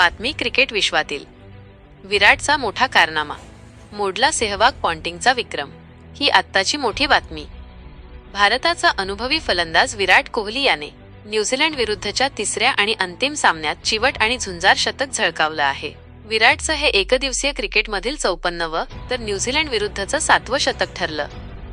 बातमी क्रिकेट विश्वातील. विराटचा मोठा कारनामा. मोडला सेहवाग पॉन्टिंगचा विक्रम. ही आत्ताची मोठी बातमी. भारताचा अनुभवी फलंदाज विराट कोहली याने न्यूझीलंड विरुद्धच्या तिसऱ्या आणि अंतिम सामन्यात चिवट आणि झुंजार शतक झळकावलं आहे. विराटचं हे एकदिवसीय क्रिकेटमधील चौपन्नवं तर न्यूझीलंड विरुद्धचं सातवं शतक ठरलं.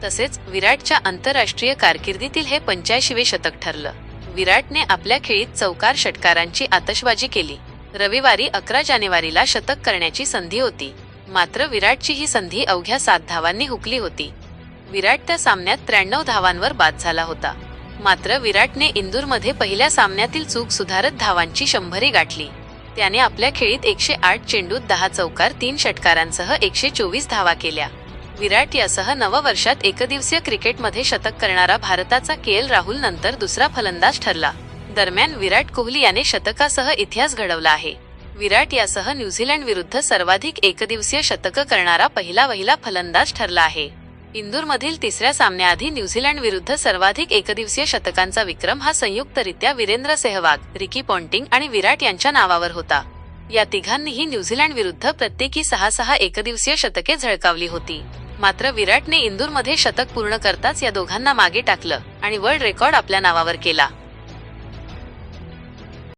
तसेच विराटच्या आंतरराष्ट्रीय कारकिर्दीतील हे पंच्याऐंशीवे शतक ठरलं. विराटने आपल्या खेळीत चौकार षटकारांची आतषबाजी केली. रविवारी अकरा जानेवारीला शतक करण्याची संधी होती. मात्र विराटची ही संधी अवघ्या सात धावांनी हुकली होती. विराट त्या सामन्यात त्र्याण्णव धावांवर बाद झाला होता. मात्र विराटने इंदूरमध्ये पहिल्या सामन्यातील चूक सुधारत धावांची शंभरी गाठली. त्याने आपल्या खेळीत एकशे आठ चेंडूत दहा चौकार तीन षटकारांसह एकशे चोवीस धावा केल्या. विराट यासह नववर्षात एकदिवसीय क्रिकेटमध्ये शतक करणारा भारताचा के एल राहुल नंतर दुसरा फलंदाज ठरला. दरम्यान विराट कोहली याने शतकासह इतिहास घडवला आहे. विराट यासह न्यूझीलंड विरुद्ध सर्वाधिक एकदिवसीय शतक करणारा पहिला वहिला फलंदाज ठरला आहे. इंदूरमधील तिसऱ्या सामन्याआधी न्यूझीलंड विरुद्ध सर्वाधिक एकदिवसीय शतकांचा विक्रम हा संयुक्तरित्या वीरेंद्र सेहवाग रिकी पॉन्टिंग आणि विराट यांच्या नावावर होता. या तिघांनीही न्यूझीलंड विरुद्ध प्रत्येकी सहा सहा एकदिवसीय शतके झळकावली होती. मात्र विराटने इंदूरमध्ये शतक पूर्ण करताच या दोघांना मागे टाकलं आणि वर्ल्ड रेकॉर्ड आपल्या नावावर केला.